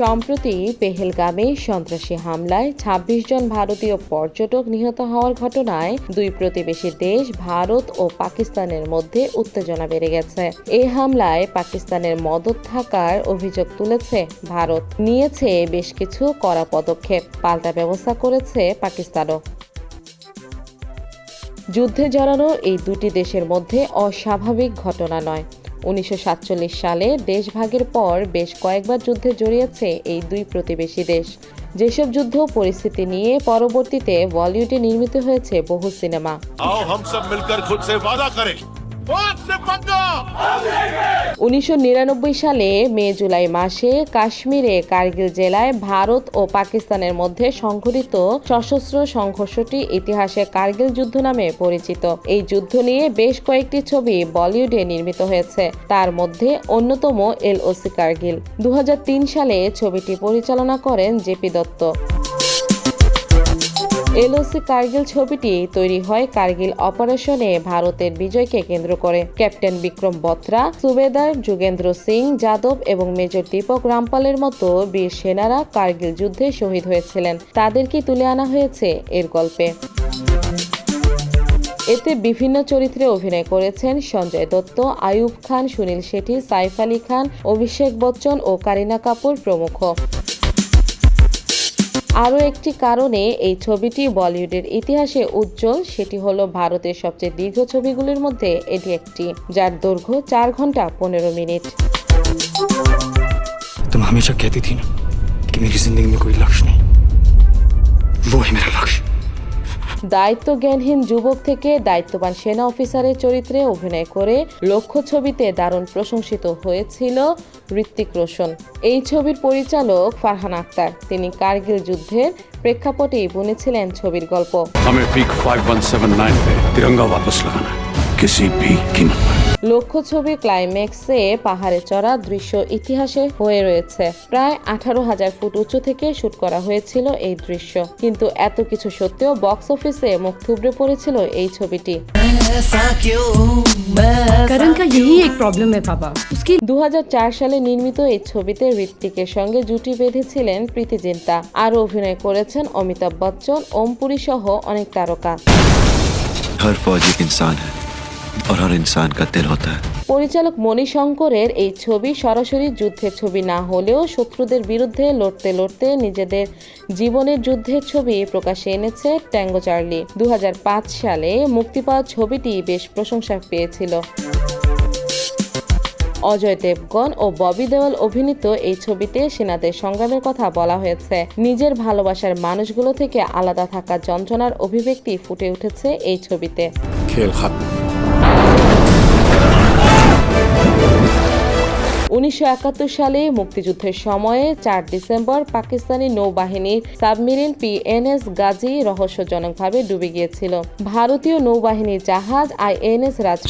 সম্প্রতি পেহেলগামে সন্ত্রাসী হামলায় ২৬ জন ভারতীয় পর্যটক নিহত হওয়ার ঘটনায় দুই প্রতিবেশী দেশ, ভারত ও পাকিস্তানের মধ্যে উত্তেজনা বেড়ে গেছে। এই হামলায় পাকিস্তানের মদত থাকার অভিযোগ তুলেছে ভারত। নিয়েছে বেশ কিছু কড়া পদক্ষেপ, পাল্টা ব্যবস্থা করেছে পাকিস্তানও। যুদ্ধে জড়ানো এই দুটি দেশের মধ্যে অস্বাভাবিক ঘটনা নয়। উনিশশো সাতচল্লিশ সালে দেশভাগের পর বেশ কয়েকবার যুদ্ধে জড়িয়েছে এই দুই প্রতিবেশী দেশ। যেসব যুদ্ধ পরিস্থিতি নিয়ে পরবর্তীতে বলিউডে নির্মিত হয়েছে বহু সিনেমা। উনিশশো নিরানব্বই সালে মে জুলাই মাসে কাশ্মীরে কার্গিল জেলায় ভারত ও পাকিস্তানের মধ্যে সংঘটিত সশস্ত্র সংঘর্ষটি ইতিহাসে কার্গিল যুদ্ধ নামে পরিচিত। এই যুদ্ধ নিয়ে বেশ কয়েকটি ছবি বলিউডে নির্মিত হয়েছে। তার মধ্যে অন্যতম এলওসি কার্গিল। দু হাজার তিন সালে ছবিটি পরিচালনা করেন জেপি দত্ত। এলওসি কার্গিল ছবিটি তৈরি হয় কার্গিল অপারেশনে ভারতের বিজয়কে কেন্দ্র করে। ক্যাপ্টেন বিক্রম বত্রা, সুবেদার যুগেন্দ্র সিং, যাদব এবং মেজর দীপক রামপালের মতো বীর সেনারা কার্গিল যুদ্ধে শহীদ হয়েছিলেন। তাদেরকে তুলে আনা হয়েছে এর গল্পে। এতে বিভিন্ন চরিত্রে অভিনয় করেছেন সঞ্জয় দত্ত, আয়ুব খান, সুনীল শেঠি, সাইফ আলী খান, অভিষেক বচ্চন ও কারিনা কাপুর প্রমুখ। আরও একটি কারণে এই ছবিটি বলিউডের ইতিহাসে উজ্জ্বল সেটি হলো ভারতের সবচেয়ে দীর্ঘ ছবিগুলির মধ্যে এটি একটি যার দৈর্ঘ্য চার ঘন্টা পনেরো মিনিট तुम हमेशा कहती थी ना कि मेरी जिंदगी में कोई लक्ष्य नहीं वो है मेरा लक्ष्य দায়িত্ব জ্ঞানহীন যুবক থেকে দায়িত্ববান সেনা অফিসারের চরিত্রে অভিনয় করে লক্ষ্য ছবিতে দারুণ প্রশংসিত হয়েছিল ঋত্বিক রোশন এই ছবির পরিচালক ফারহান আক্তার তিনি কার্গিল যুদ্ধের প্রেক্ষাপটেই বুনেছিলেন ছবির গল্প हमें पीक 5179 पे तिरंगा वापस लगाना है किसी भी कीमत पर লক্ষ্য ছবি ক্লাইম্যাক্সে পাহাড়ে চড়া দৃশ্য ইতিহাসে হয়ে রয়েছে প্রায় আঠারো হাজার ফুট উঁচু থেকে শুট করা হয়েছিল এই দৃশ্য কিন্তু এত কিছু সত্ত্বেও বক্স অফিসে মুখ থুবড়ে পড়েছিল এই ছবিটি करण का यही एक प्रॉब्लम है पापा उसकी দু সালে নির্মিত এই ছবিতে ঋত্বিকের সঙ্গে জুটি বেঁধেছিলেন প্রীতি জিন্তা আরও অভিনয় করেছেন অমিতাভ বচ্চন ওম পুরী সহ অনেক তারকা हर फौज एक इंसान है और हर इंसान का दिल होता है পরিচালক মণি শঙ্করের এই ছবি সরাসরি যুদ্ধের ছবি না হলেও শত্রুদের বিরুদ্ধে লড়তে লড়তে নিজেদের জীবনের যুদ্ধের ছবি প্রকাশে এনেছে ট্যাঙ্গো চার্লি দু সালে মুক্তি পাওয়া ছবিটি বেশ প্রশংসা পেয়েছিল অজয় দেবগন ও ববি দেওয়াল অভিনীত এই ছবিতে সেনাদের সংগ্রামের কথা বলা হয়েছে নিজের ভালোবাসার মানুষগুলো থেকে আলাদা থাকা যন্ত্রণার অভিব্যক্তি ফুটে উঠেছে এই ছবিতে खेल উনিশশো একাত্তর সালে মুক্তিযুদ্ধের সময়ে চার ডিসেম্বর পাকিস্তানি নৌবাহিনীর সাবমেরিন পিএনএস গাজী রহস্যজনকভাবে ডুবে গিয়েছিল। ভারতীয় নৌবাহিনীর জাহাজ আইএনএস রাজ